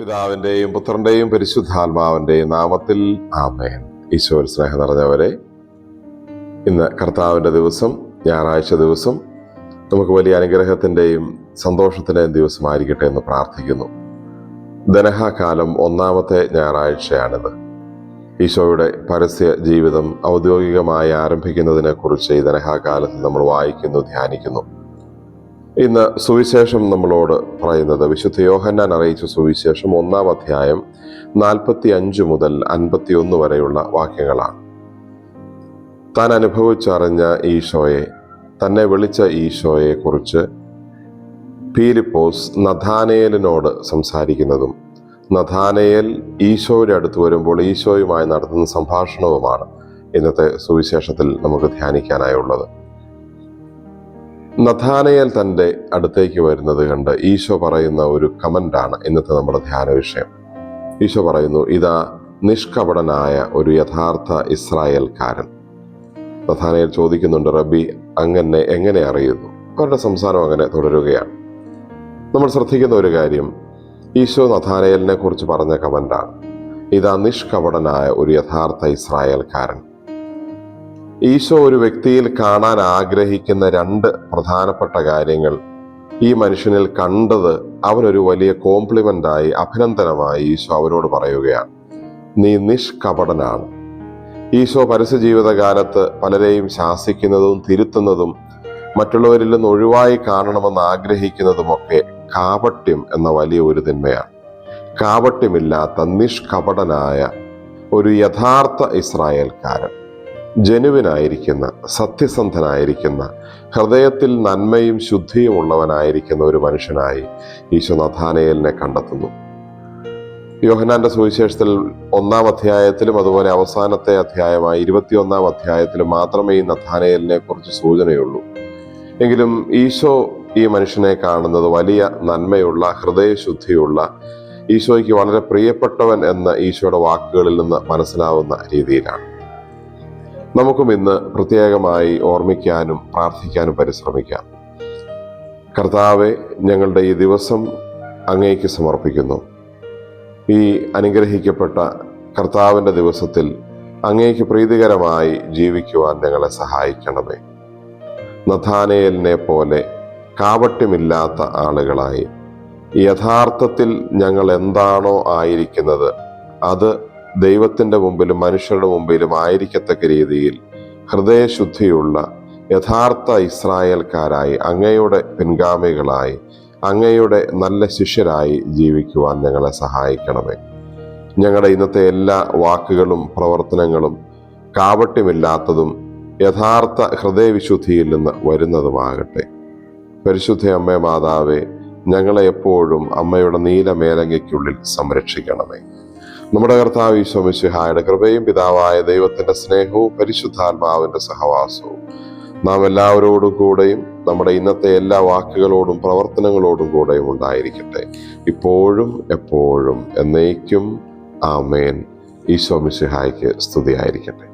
പിതാവിന്റെയും പുത്രന്റെയും പരിശുദ്ധാത്മാവിന്റെയും നാമത്തിൽ ആമേൻ. ഈശോർ സ്നേഹം നിറഞ്ഞവരെ ഇന്ന് കർത്താവിന്റെ ദിവസം ഞായറാഴ്ച ദിവസം നമുക്ക് വലിയ അനുഗ്രഹത്തിന്റെയും സന്തോഷത്തിന്റെയും ദിവസമായിരിക്കട്ടെ എന്ന് പ്രാർത്ഥിക്കുന്നു. ധനഹാകാലം ഒന്നാമത്തെ ഞായറാഴ്ചയാണിത്. ഈശോയുടെ പരസ്യ ജീവിതം ഔദ്യോഗികമായി ആരംഭിക്കുന്നതിനെ കുറിച്ച് ഈ ധനഹാകാലത്ത് നമ്മൾ വായിക്കുന്നു ധ്യാനിക്കുന്നു. ഇന്ന് സുവിശേഷം നമ്മളോട് പറയുന്നത് വിശുദ്ധ യോഹന്നാൻ അറിയിച്ച സുവിശേഷം ഒന്നാം അധ്യായം നാൽപ്പത്തി അഞ്ച് മുതൽ അൻപത്തി ഒന്ന് വരെയുള്ള വാക്യങ്ങളാണ്. താൻ അനുഭവിച്ചറിഞ്ഞ ഈശോയെ തന്നെ വിളിച്ച ഈശോയെ കുറിച്ച് പീലിപ്പോസ് നഥാനയേലിനോട് സംസാരിക്കുന്നതും നഥാനയേൽ ഈശോയുടെ അടുത്ത് വരുമ്പോൾ ഈശോയുമായി നടത്തുന്ന സംഭാഷണവുമാണ് ഇന്നത്തെ സുവിശേഷത്തിൽ നമുക്ക് ധ്യാനിക്കാനായുള്ളത്. നഥാനയേൽ തന്റെ അടുത്തേക്ക് വരുന്നത് കണ്ട് ഈശോ പറയുന്ന ഒരു കമന്റാണ് ഇന്നത്തെ നമ്മുടെ ധ്യാന വിഷയം. ഈശോ പറയുന്നു ഇതാ നിഷ്കപടനായ ഒരു യഥാർത്ഥ ഇസ്രായേൽക്കാരൻ. നഥാനയൽ ചോദിക്കുന്നുണ്ട് റബി അങ്ങനെ എങ്ങനെ അറിയുന്നു? അവരുടെ സംസാരം അങ്ങനെ തുടരുകയാണ്. നമ്മൾ ശ്രദ്ധിക്കുന്ന ഒരു കാര്യം ഈശോ നഥാനയലിനെ കുറിച്ച് പറഞ്ഞ കമന്റാണ്. ഇതാ നിഷ്കപടനായ ഒരു യഥാർത്ഥ ഇസ്രായേൽക്കാരൻ. ഈശോ ഒരു വ്യക്തിയിൽ കാണാൻ ആഗ്രഹിക്കുന്ന രണ്ട് പ്രധാനപ്പെട്ട കാര്യങ്ങൾ. ഈ മനുഷ്യനിൽ കണ്ടത് അവനൊരു വലിയ കോംപ്ലിമെന്റായി അഭിനന്ദനമായി ഈശോ അവനോട് പറയുകയാണ്. നീ നിഷ്കപടനാണ്. ഈശോ പരസ്യ ജീവിതകാലത്ത് പലരെയും ശാസിക്കുന്നതും തിരുത്തുന്നതും മറ്റുള്ളവരിൽ നിന്ന് ഒഴിവായി കാണണമെന്ന് ആഗ്രഹിക്കുന്നതുമൊക്കെ കാപട്യം എന്ന വലിയ ഒരു തിന്മയാണ് കാപട്യമില്ലാത്ത നിഷ്കപടനായ ഒരു യഥാർത്ഥ ഇസ്രായേൽക്കാരൻ. ജനുവിനായിരിക്കുന്ന സത്യസന്ധനായിരിക്കുന്ന ഹൃദയത്തിൽ നന്മയും ശുദ്ധിയും ഉള്ളവനായിരിക്കുന്ന ഒരു മനുഷ്യനായി ഈശോ നഥാനയലിനെ കണ്ടെത്തുന്നു. യോഹനാന്റെ സുവിശേഷത്തിൽ ഒന്നാം അധ്യായത്തിലും അതുപോലെ അവസാനത്തെ അധ്യായമായ ഇരുപത്തിയൊന്നാം അധ്യായത്തിലും മാത്രമേ ഈ നഥാനയലിനെ കുറിച്ച് സൂചനയുള്ളൂ. എങ്കിലും ഈശോ ഈ മനുഷ്യനെ കാണുന്നത് വലിയ നന്മയുള്ള ഹൃദയശുദ്ധിയുള്ള ഈശോയ്ക്ക് വളരെ പ്രിയപ്പെട്ടവൻ എന്ന ഈശോയുടെ വാക്കുകളിൽ നിന്ന് മനസ്സിലാവുന്ന രീതിയിലാണ്. നമുക്കും ഇന്ന് പ്രത്യേകമായി ഓർമ്മിക്കാനും പ്രാർത്ഥിക്കാനും പരിശ്രമിക്കാം. കർത്താവെ ഞങ്ങളുടെ ഈ ദിവസം അങ്ങേക്ക് സമർപ്പിക്കുന്നു. ഈ അനുഗ്രഹിക്കപ്പെട്ട കർത്താവിന്റെ ദിവസത്തിൽ അങ്ങേക്ക് പ്രീതികരമായി ജീവിക്കുവാൻ ഞങ്ങളെ സഹായിക്കണമേ. നഥാനയലിനെ പോലെ കാവട്യമില്ലാത്ത ആളുകളായി. യഥാർത്ഥത്തിൽ ഞങ്ങൾ എന്താണോ ആയിരിക്കുന്നത് അത് ദൈവത്തിന്റെ മുമ്പിലും മനുഷ്യരുടെ മുമ്പിലും ആയിരിക്കത്തക്ക രീതിയിൽ ഹൃദയശുദ്ധിയുള്ള യഥാർത്ഥ ഇസ്രായേൽക്കാരായി അങ്ങയുടെ പിൻഗാമികളായി അങ്ങയുടെ നല്ല ശിഷ്യരായി ജീവിക്കുവാൻ ഞങ്ങളെ സഹായിക്കണമേ. ഞങ്ങളുടെ ഇന്നത്തെ എല്ലാ വാക്കുകളും പ്രവർത്തനങ്ങളും കാവട്യമില്ലാത്തതും യഥാർത്ഥ ഹൃദയവിശുദ്ധിയിൽ നിന്ന് വരുന്നതുമാകട്ടെ. പരിശുദ്ധ അമ്മ മാതാവേ ഞങ്ങളെ എപ്പോഴും അമ്മയുടെ നീല മേലങ്കയ്ക്കുള്ളിൽ സംരക്ഷിക്കണമേ. നമ്മുടെ കർത്താവ് ഈശോമിശിഹായുടെ കൃപയും പിതാവായ ദൈവത്തിന്റെ സ്നേഹവും പരിശുദ്ധാത്മാവിന്റെ സഹവാസവും നാം എല്ലാവരോടും കൂടെയും നമ്മുടെ ഇന്നത്തെ എല്ലാ വാക്കുകളോടും പ്രവർത്തനങ്ങളോടും കൂടെയും ഉണ്ടായിരിക്കട്ടെ. ഇപ്പോഴും എപ്പോഴും എന്നേക്കും ആമേൻ. ഈശോമിശിഹായ്ക്ക് സ്തുതിയായിരിക്കട്ടെ.